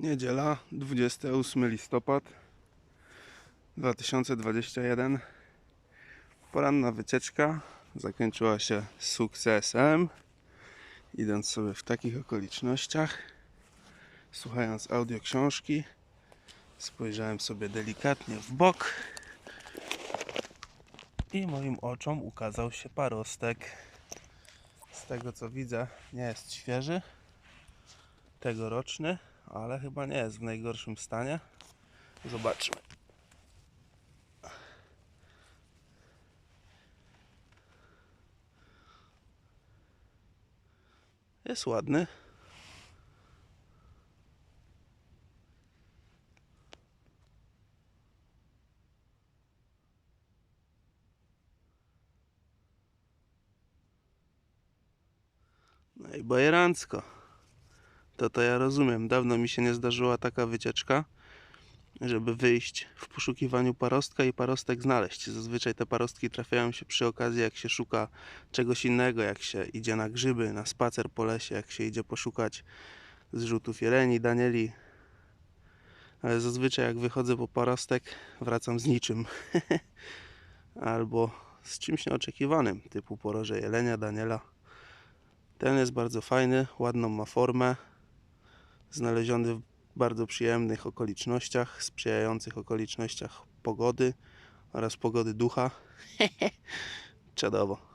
Niedziela, 28 listopad 2021. Poranna wycieczka zakończyła się sukcesem. Idąc sobie w takich okolicznościach, słuchając audioksiążki, spojrzałem sobie delikatnie w bok i moim oczom ukazał się parostek. Z tego co widzę, nie jest świeży, tegoroczny, ale chyba nie jest w najgorszym stanie. Zobaczmy. Jest ładny. No i bajerancko. To to ja rozumiem. Dawno mi się nie zdarzyła taka wycieczka, żeby wyjść w poszukiwaniu parostka i parostek znaleźć. Zazwyczaj te parostki trafiają się przy okazji, jak się szuka czegoś innego, jak się idzie na grzyby, na spacer po lesie, jak się idzie poszukać zrzutów jeleni, danieli. Ale zazwyczaj jak wychodzę po parostek, wracam z niczym. Albo z czymś nieoczekiwanym, typu poroże jelenia, daniela. Ten jest bardzo fajny, ładną ma formę. Znaleziony w bardzo przyjemnych okolicznościach, sprzyjających okolicznościach pogody oraz pogody ducha. Czadowo.